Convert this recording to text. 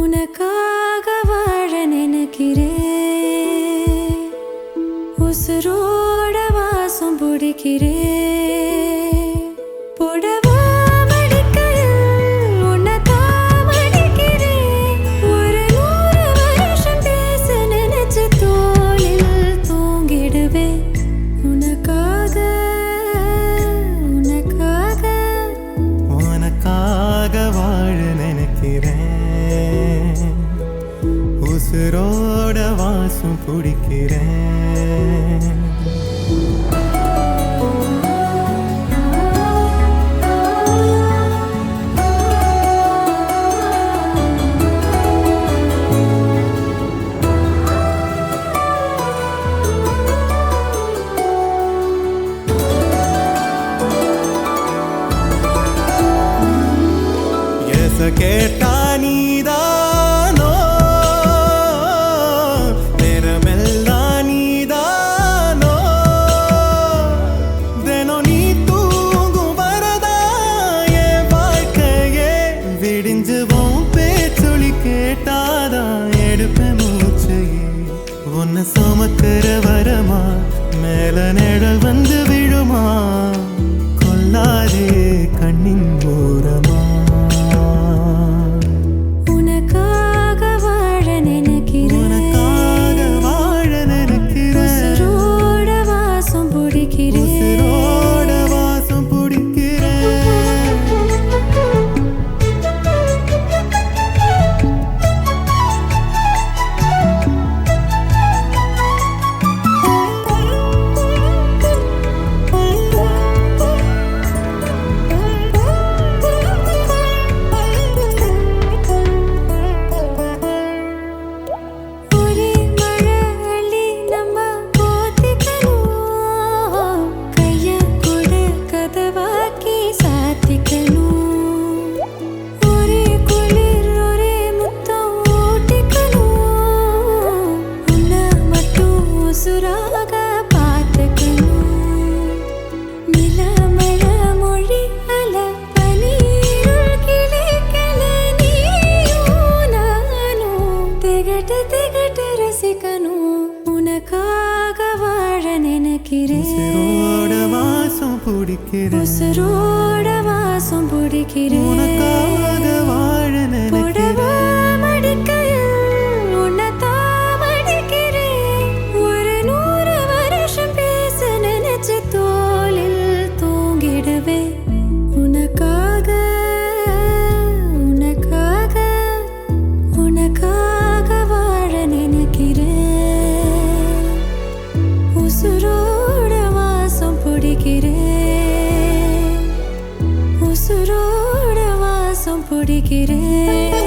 உனக்காக வாழ நினைக்கிறேன். உசுரோட வாசம் பிடிக்கிறேன். உசுரோட வாசம் பிடிக்கிறேன் கேட்டா மேல நிழல்வன் உசுராக பார்த்துக்கணும். நிலமழ மொழி அல திகட்ட திகட்ட ரசிக்கணும். உனக்காக வாழ நினைக்கிறேன். வாசம் பிடிக்கிறேன். உசுரோட வாசம் பிடிக்கிறேன். ஓடுகிறேன்.